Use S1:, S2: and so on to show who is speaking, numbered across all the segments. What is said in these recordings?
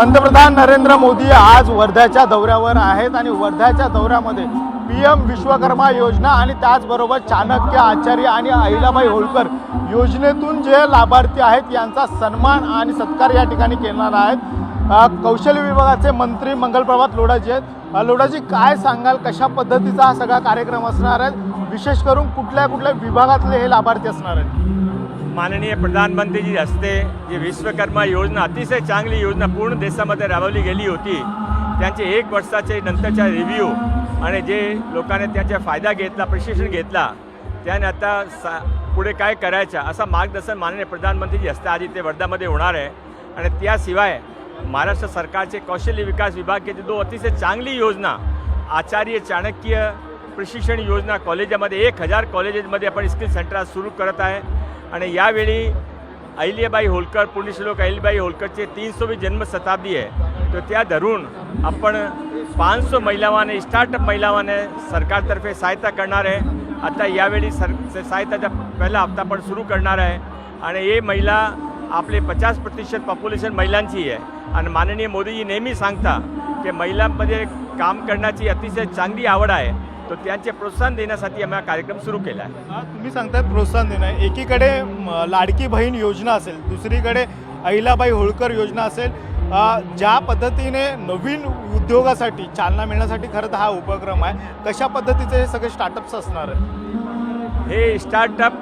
S1: पंतप्रधान नरेंद्र मोदी आज वर्ध्याच्या दौऱ्यावर आहेत आणि वर्ध्याच्या दौऱ्यामध्ये पी एम विश्वकर्मा योजना आणि त्याचबरोबर चाणक्य आचार्य आणि अहिलाबाई होळकर योजनेतून जे लाभार्थी आहेत यांचा सन्मान आणि सत्कार या ठिकाणी केणार आहेत कौशल्य विभागाचे मंत्री मंगलप्रभात लोढाजी आहेत. लोडाजी लोढाजी काय सांगाल? कशा पद्धतीचा हा सगळा कार्यक्रम असणार आहे? विशेष करून कुठल्या कुठल्या विभागातले हे लाभार्थी असणार आहेत?
S2: माननीय प्रधानमंत्रीजी हस्ते जी विश्वकर्मा योजना अतिशय चांगली योजना पूर्ण देशामध्ये राबवली गेली होती त्यांचे एक वर्षाचे नंतरच्या रिव्ह्यू आणि जे लोकांनी त्याचा फायदा घेतला प्रशिक्षण घेतला त्याने आता सा पुढे काय करायचं असं मार्गदर्शन माननीय प्रधानमंत्रीजी हस्ते आज इथे वर्धामध्ये होणार आहे. आणि त्याशिवाय महाराष्ट्र सरकारचे कौशल्य विकास विभागाची दो अतिशय चांगली योजना आचार्य चाणक्य प्रशिक्षण योजना कॉलेजामध्ये एक हजार कॉलेजेसमध्ये आपण स्किल सेंटर सुरू करत आहे. आणि यावेळी अहिल्याबाई होलकर पुण्यश्लोक अहिल्याबाई होलकरचे तीनशेवी जन्मशताब्दी आहे. तर त्या धरून आपण पाचशे महिलावाने स्टार्टअप महिलावाने सरकारतर्फे सहायता करणार आहे. आता यावेळी सर सहायताचा पहिला हप्ता पण सुरू करणार आहे. आणि हे महिला आपले पचास प्रतिशत पॉप्युलेशन महिलांची आहे. आणि माननीय मोदीजी नेहमी सांगता की महिलांमध्ये काम करण्याची अतिशय चांगली आवड आहे. तर त्यांचे प्रोत्साहन देण्यासाठी आम्ही हा कार्यक्रम सुरू केला आहे.
S1: तुम्ही सांगताय प्रोत्साहन देणं एकीकडे म, लाडकी बहीण योजना असेल दुसरीकडे अहिलाबाई होळकर योजना असेल अ, ज्या पद्धतीने नवीन उद्योगासाठी चालना मिळण्यासाठी खरं तर हा उपक्रम आहे. कशा पद्धतीचे हे सगळे स्टार्टअप्स असणार आहेत?
S2: हे स्टार्टअप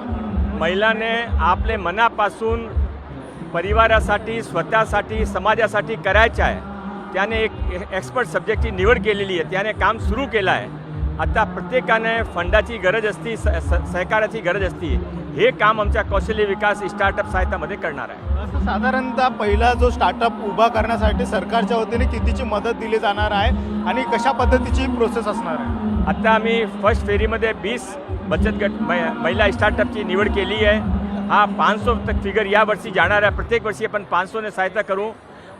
S2: महिलाने आपले मनापासून परिवारासाठी स्वतःसाठी समाजासाठी करायचं आहे. त्याने एक एक्सपर्ट सब्जेक्टची निवड केलेली आहे. त्याने काम सुरू केलं आहे. आता प्रत्येकाने फंडाची गरज असती स स- सहकाराची गरज असती हे काम आमच्या कौशल्य विकास स्टार्टअप सहायतामध्ये करणार आहे.
S1: साधारणतः पहिला जो स्टार्टअप उभा करण्यासाठी सरकारच्या वतीने कितीची मदत दिली जाणार आहे आणि कशा पद्धतीची प्रोसेस असणार आहे?
S2: आता आम्ही फर्स्ट फेरीमध्ये वीस बचत गट महिला स्टार्टअपची निवड केली आहे. हा पाचशे तक फिगर यावर्षी जाणार आहे. प्रत्येक वर्षी आपण पाचशेने सहायता करू.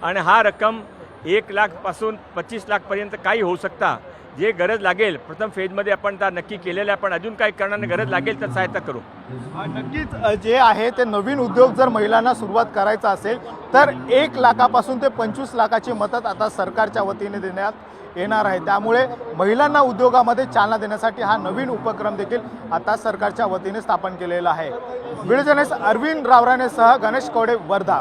S2: आणि हा रक्कम एक लाखपासून पच्चीस लाखपर्यंत काही होऊ शकता. जे गरज लागेल प्रथम फेजमध्ये आपण त्या नक्की केलेलं आहे पण अजून काही करण्याने गरज लागेल तर सहायता करू.
S1: नक्कीच जे आहे ते नवीन उद्योग जर महिलांना सुरुवात करायचा असेल तर एक लाखापासून ते पंचवीस लाखाची मदत आता सरकारच्या वतीने देण्यात येणार आहे. त्यामुळे महिलांना उद्योगामध्ये चालना देण्यासाठी हा नवीन उपक्रम देखील आता सरकारच्या वतीने स्थापन केलेला आहे. व्हिडिओ जर्नलिस्ट अरविंद रावरानेसह गणेश कवडे वर्धा.